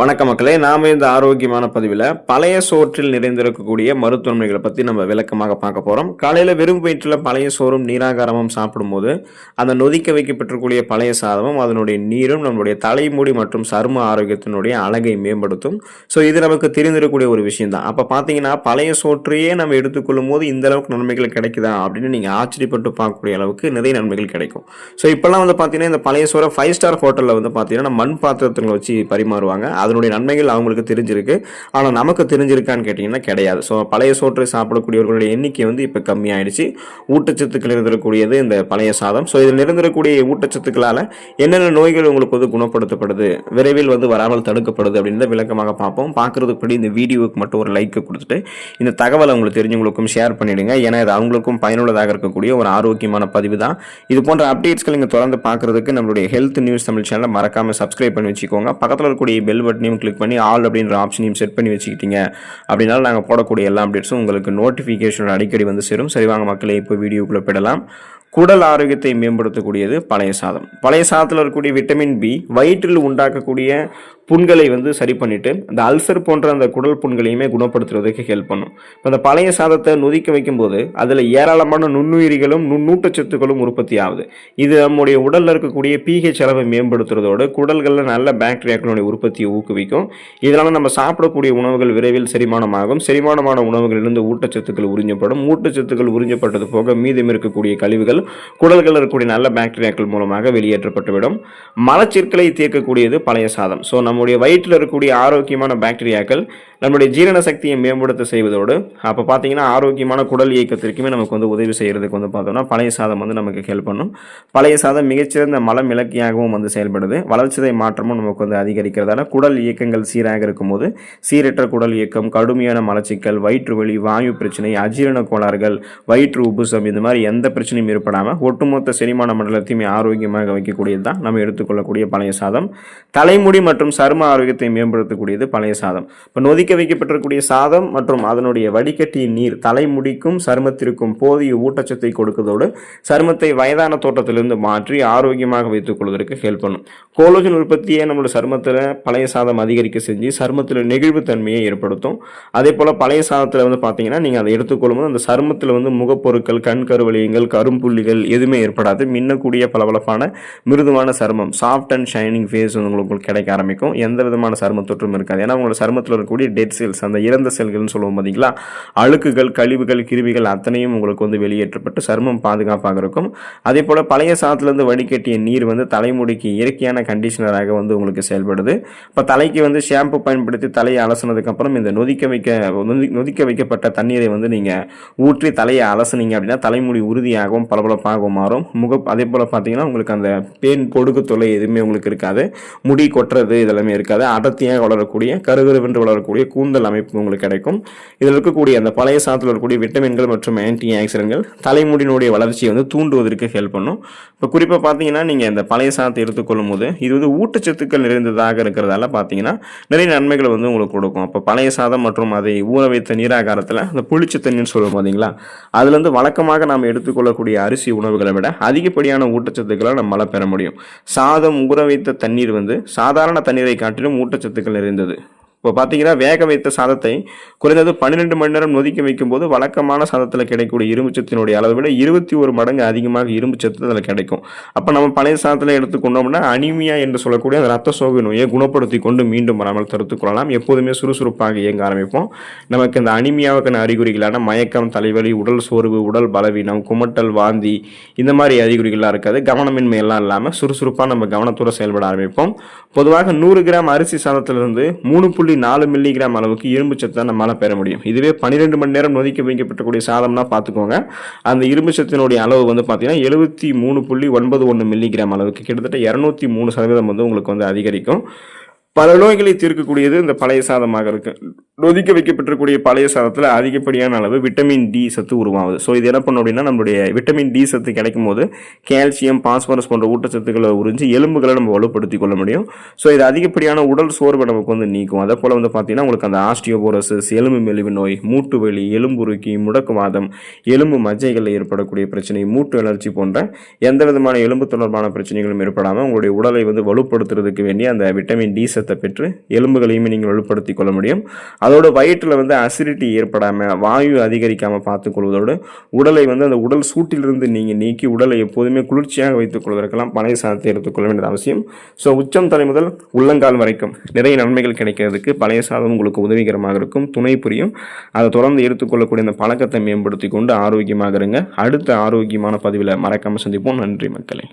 வணக்க மக்களே நாம இந்த ஆரோக்கியமான பதிவில் பழைய சோற்றில் நிறைந்திருக்கக்கூடிய மருத்துவன்மைகளை பற்றி நம்ம விளக்கமாக பார்க்க போகிறோம் காலையில் வெறும் வயிற்றில் பழைய சோறும் நீராகாரமும் சாப்பிடும்போது அந்த நொதிக்க வைக்கப்பட்டிருக்கக்கூடிய பழைய சாதமும் அதனுடைய நீரும் நம்மளுடைய தலைமுடி மற்றும் சரும ஆரோக்கியத்தினுடைய அழகை மேம்படுத்தும். ஸோ இது நமக்கு தெரிந்திருக்கக்கூடிய ஒரு விஷயம் தான் அப்போ பார்த்தீங்கன்னா பழைய சோற்றையே நம்ம எடுத்துக்கொள்ளும் போது இந்த அளவுக்கு நன்மைகள் கிடைக்குதா அப்படின்னு நீங்கள் ஆச்சரியப்பட்டு பார்க்கக்கூடிய அளவுக்கு நிறைய நன்மைகள் கிடைக்கும். ஸோ இப்போல்லாம் வந்து பார்த்தீங்கன்னா இந்த பழைய சோறை ஃபைவ் ஸ்டார் ஹோட்டலில் வந்து பார்த்தீங்கன்னா மண் பாத்திரத்தில் வச்சு பரிமாறுவாங்க. அதனுடைய நன்மைகள் அவங்களுக்கு தெரிஞ்சிருக்கு. ஆனால் நமக்கு தெரிஞ்சிருக்கான்னு கேட்டிங்கன்னா கிடையாது. ஸோ பழைய சோற்றை சாப்பிடக்கூடியவர்களுடைய எண்ணிக்கை வந்து இப்போ கம்மியாயிடுச்சு. ஊட்டச்சத்துக்கள் இருந்திருக்கக்கூடியது இந்த பழைய சாதம். ஸோ இதில் இருந்திருக்கூடிய ஊட்டச்சத்துக்களால் என்னென்ன நோய்கள் உங்களுக்கு வந்து குணப்படுத்தப்படுது விரைவில் வந்து வராமல் தடுக்கப்படுது அப்படின்னு விளக்கமாக பார்ப்போம். பார்க்குறதுக்கு படி இந்த வீடியோவுக்கு மட்டும் ஒரு லைக்கை கொடுத்துட்டு இந்த தகவலை உங்களுக்கு தெரிஞ்சவங்களுக்கும் ஷேர் பண்ணிவிடுங்க ஏன்னா இது அவங்களுக்கும் பயனுள்ளதாக இருக்கக்கூடிய ஒரு ஆரோக்கியமான பதிவு தான். இது போன்ற அப்டேட்ஸ்கள் நீங்கள் தொடர்ந்து பார்க்குறதுக்கு நம்மளுடைய ஹெல்த் நியூஸ் தமிழ் சேனலை மறக்காமல் சப்ஸ்கிரைப் பண்ணி வச்சுக்கோங்க. பக்கத்தில் இருக்கக்கூடிய பெல் பட்டனையும் கிளிக் பண்ணி ஆல் அப்படின்ற ஆப்ஷனையும் செட் பண்ணி வச்சுக்கிட்டீங்க. அப்படின்னால நாங்கள் போடக்கூடிய எல்லா அப்டேட்ஸும் உங்களுக்கு நோட்டிஃபிகேஷன் அடிக்கடி வந்து சேரும். சரி வாங்க மக்களே இப்போ வீடியோக்குள்ளே போயிடலாம். குடல் ஆரோக்கியத்தை மேம்படுத்தக்கூடியது பழைய சாதம். பழைய சாதத்தில் இருக்கக்கூடிய விட்டமின் பி வயிற்றில் உண்டாக்கக்கூடிய புண்களை வந்து சரி பண்ணிவிட்டு அந்த அல்சர் போன்ற அந்த குடல் புண்களையுமே குணப்படுத்துறதுக்கு ஹெல்ப் பண்ணும். இப்போ அந்த பழைய சாதத்தை நொதிக்க வைக்கும்போது அதில் ஏராளமான நுண்ணுயிரிகளும் நுண்ணூட்டச்சத்துக்களும் உற்பத்தி ஆகுது. இது நம்முடைய உடலில் இருக்கக்கூடிய பிஹெச் அளவை மேம்படுத்துறதோடு குடல்களில் நல்ல பாக்டீரியாக்களுடைய உற்பத்தியை ஊக்குவிக்கும். இதனால் நம்ம சாப்பிடக்கூடிய உணவுகள் விரைவில் செரிமானமாகும். செரிமானமான உணவுகளிலிருந்து ஊட்டச்சத்துக்கள் உறிஞ்சப்படும். ஊட்டச்சத்துக்கள் உறிஞ்சப்பட்டது போக மீதம் இருக்கக்கூடிய கழிவுகள் குடல்களில் இருக்கக்கூடிய நல்ல பாக்டீரியாக்கள் மூலமாக வெளியேற்றப்பட்டுவிடும். மலச்சிற்களை தீர்க்கக்கூடியது பழைய சாதம். ஸோ நம்முடைய வயிற்றில் இருக்கக்கூடிய ஆரோக்கியமான பாக்டீரியாக்கள் நம்முடைய ஜீரண சக்தியை மேம்படுத்த செய்வதோடு அப்போ பார்த்தீங்கன்னா ஆரோக்கியமான குடல் இயக்கத்திற்குமே நமக்கு வந்து உதவி செய்கிறதுக்கு வந்து பார்த்தோம்னா பழைய சாதம் வந்து நமக்கு ஹெல்ப் பண்ணும். பழைய சாதம் மிகச்சிறந்த மலம் இலக்கியாகவும் வந்து செயல்படுது. வளர்ச்சிதை மாற்றமும் நமக்கு வந்து அதிகரிக்கிறதால குடல் இயக்கங்கள் சீராக இருக்கும்போது சீரற்ற குடல் இயக்கம் கடுமையான மலச்சிக்கல் வயிற்று வலி வாயு பிரச்சனை அஜீரண கோளாறுகள் வயிற்று உபுசம் இந்த மாதிரி எந்த பிரச்சனையும் ஏற்படாமல் ஒட்டுமொத்த செரிமான மண்டலத்தையுமே ஆரோக்கியமாக வைக்கக்கூடியது தான் நம்ம எடுத்துக்கொள்ளக்கூடிய பழைய சாதம். தலைமுடி மற்றும் சரும ஆரோக்கியத்தை மேம்படுத்தக்கூடியது பழைய சாதம். இப்போ நொதிக்க வைக்கப்பட்டிருக்கக்கூடிய சாதம் மற்றும் அதனுடைய வடிகட்டிய நீர் தலைமுடிக்கும் சருமத்திற்கும் போதிய ஊட்டச்சத்தை கொடுக்கதோடு சருமத்தை வயதான தோட்டத்திலிருந்து மாற்றி ஆரோக்கியமாக வைத்துக் கொள்வதற்கு ஹெல்ப் பண்ணும். கோலோஜன் உற்பத்தியை நம்மளோட சருமத்தில் பழைய சாதம் அதிகரிக்க செஞ்சு சருமத்தில் நெகிழ்வு தன்மையை ஏற்படுத்தும். அதே போல் பழைய சாதத்தில் வந்து பார்த்தீங்கன்னா நீங்கள் அதை எடுத்துக்கொள்ளும்போது அந்த சருமத்தில் வந்து முகப்பொருட்கள் கண் கருவலியங்கள் கரும்புள்ளிகள் எதுவுமே ஏற்படாது. மின்னக்கூடிய பளபளப்பான மிருதுவான சருமம் சாஃப்ட் அண்ட் ஷைனிங் ஃபேஸ் வந்து உங்களுக்கு கிடைக்க ஆரம்பிக்கும். எந்த விதமான சரும தொற்றும் இருக்காது. ஏன்னா உங்களோட சருமத்தில் இருக்கக்கூடிய டெட் செல்ஸ் அந்த இறந்த செல்கள்னு சொல்லுவோம் பார்த்தீங்களா அழுக்குகள் கழிவுகள் கிருமிகள் அத்தனையும் உங்களுக்கு வந்து வெளியேற்றப்பட்டு சருமம் பாதுகாப்பாக இருக்கும் அதே போல் பழைய சாதத்துலேருந்து வடிகட்டிய நீர் வந்து தலைமுடிக்கு இயற்கையான கண்டிஷனராக வந்து உங்களுக்கு செயல்படுது. இப்போ தலைக்கு வந்து ஷாம்பு பயன்படுத்தி தலையை அலசினதுக்கப்புறம் இந்த நொதிக்க வைக்க நொதி நொதிக்க வைக்கப்பட்ட தண்ணீரை வந்து நீங்கள் ஊற்றி தலையை அலசுனீங்க அப்படின்னா தலைமுடி உறுதியாகவும் பளபளப்பாகவும் மாறும். முக அதே போல் பார்த்தீங்கன்னா உங்களுக்கு அந்த பேன் கொடுக்கு தொல்லை எதுவுமே உங்களுக்கு இருக்காது. முடி கொட்டுறது இதெல்லாமே இருக்காது. அடர்த்தியாக வளரக்கூடிய கருகருவென்று வளரக்கூடிய கூந்தல் அமைப்பு உங்களுக்கு கிடைக்கும். இதில் இருக்கக்கூடிய அந்த பழைய சாதத்தில் இருக்கக்கூடிய விட்டமின்கள் மற்றும் ஆன்டி ஆக்சிடென்ட்கள் தலைமுடியினுடைய வளர்ச்சியை வந்து தூண்டுவதற்கு ஹெல்ப் பண்ணும். இப்போ குறிப்பாக பார்த்தீங்கன்னா நீங்கள் இந்த பழைய சாதத்தை எடுத்துக்கொள்ளும் போது இது வந்து ஊட்டச்சத்துக்கள் நிறைந்ததாக இருக்கிறதால பார்த்தீங்கன்னா நிறைய நன்மைகளை வந்து உங்களுக்கு கொடுக்கும். அப்போ பழைய சாதம் மற்றும் அதை ஊற வைத்த நீராகாரத்தில் அந்த புளிச்சத்தண்ணின்னு சொல்லுவோம் பார்த்தீங்களா அதுலேருந்து வழக்கமாக நாம் எடுத்துக்கொள்ளக்கூடிய அரிசி உணவுகளை விட அதிகப்படியான ஊட்டச்சத்துக்களை நம்மளால் பெற முடியும். சாதம் ஊற வைத்த தண்ணீர் வந்து சாதாரண தண்ணீரை காட்டிலும் ஊட்டச்சத்துக்கள் நிறைந்தது. இப்போ பார்த்தீங்கன்னா வேக வைத்த சாதத்தை குறைந்தது பன்னிரெண்டு மணி நேரம் நொதிக்க வைக்கும்போது வழக்கமான சாதத்தில் கிடைக்கக்கூடிய இரும்புச்சத்தினுடைய அளவை விட இருபத்தி ஒரு மடங்கு அதிகமாக இரும்புச்சத்து அதில் கிடைக்கும். அப்போ நம்ம பழைய சாதத்தில் எடுத்துக்கொண்டோம்னா அனிமியா என்று சொல்லக்கூடிய அந்த ரத்த சோகை நோயை குணப்படுத்தி கொண்டு மீண்டும் வராமல் தடுத்துக் கொள்ளலாம். எப்போதுமே சுறுசுறுப்பாக இயங்க ஆரம்பிப்போம். நமக்கு இந்த அனிமியாவுக்கான அறிகுறிகளான மயக்கம் தலைவலி உடல் சோர்வு உடல் பலவீனம் குமட்டல் வாந்தி இந்த மாதிரி அறிகுறிகள்லாம் இருக்காது. கவனமின்மை எல்லாம் இல்லாமல் சுறுசுறுப்பாக நம்ம கவனத்தோடு செயல்பட ஆரம்பிப்போம். பொதுவாக நூறு கிராம் அரிசி சாதத்திலிருந்து மூணு புள்ளி நாலு மில்லிகிராம் அளவுக்கு இரும்பு சத்தை நம்மளால் பெற முடியும். இதுவே பன்னிரெண்டு மணி நேரம் நொதிக்க வைக்கப்பட்டக்கூடிய சாதம்னா பார்த்துக்கோங்க அந்த இரும்பு சத்தினுடைய அளவு வந்து பார்த்தீங்கன்னா எழுபத்தி மூணு புள்ளி ஒன்பது ஒன்று மில்லிகிராம் அளவுக்கு. கிட்டத்தட்ட இரநூத்தி மூணு சதவீதம் வந்து உங்களுக்கு வந்து அதிகரிக்கும். பல நோய்களை தீர்க்கக்கூடியது இந்த பழைய சாதமாக இருக்குது நொதிக்க வைக்கப்பட்டிருக்கக்கூடிய பழைய சாதத்தில் அதிகப்படியான அளவு விட்டமின் டி சத்து உருவாகுது. ஸோ இது என்ன பண்ணும் அப்படின்னா நம்மளுடைய விட்டமின் டி சத்து கிடைக்கும் போது கால்சியம் பாஸ்பரஸ் போன்ற ஊட்டச்சத்துக்களை உறிஞ்சி எலும்புகளை நம்ம வலுப்படுத்திக் கொள்ள முடியும். ஸோ இது அதிகப்படியான உடல் சோர்வை நமக்கு வந்து நீக்கும். அதே போல் வந்து பார்த்தீங்கன்னா உங்களுக்கு அந்த ஆஸ்டியோபோரோசிஸ் எலும்பு மெலிவு நோய் மூட்டு வலி எலும்புருக்கி முடக்குவாதம் எலும்பு மஜ்ஜைகளில் ஏற்படக்கூடிய பிரச்சனை மூட்டு எனர்ஜி போன்ற எந்த விதமான எலும்பு தொடர்பான பிரச்சனைகளும் ஏற்படாமல் உங்களுடைய உடலை வந்து வலுப்படுத்துறதுக்கு வேண்டிய அந்த விட்டமின் டி சத்தை பெற்று எலும்புகளையும் நீங்கள் வலுப்படுத்திக் கொள்ள முடியும். அதோட வயிற்றில் வந்து அசிடிட்டி ஏற்படாமல் வாயு அதிகரிக்காமல் பார்த்துக்கொள்வதோடு உடலை வந்து அந்த உடல் சூட்டிலிருந்து நீங்கள் நீக்கி உடலை எப்போதுமே குளிர்ச்சியாக வைத்துக் கொள்வதற்கெல்லாம் பழைய சாதத்தை எடுத்துக்கொள்ள வேண்டியது அவசியம். ஸோ உச்சம் தலை முதல் உள்ளங்கால் வரைக்கும் நிறைய நன்மைகள் கிடைக்கிறதுக்கு பழைய சாதம் உங்களுக்கு உதவிகரமாக இருக்கும் துணை புரியும். அதை தொடர்ந்து எடுத்துக்கொள்ளக்கூடிய அந்த பழக்கத்தை மேம்படுத்தி கொண்டு ஆரோக்கியமாக இருங்க. அடுத்த ஆரோக்கியமான பதிவில் மறக்காமல் சந்திப்போம். நன்றி மக்களே.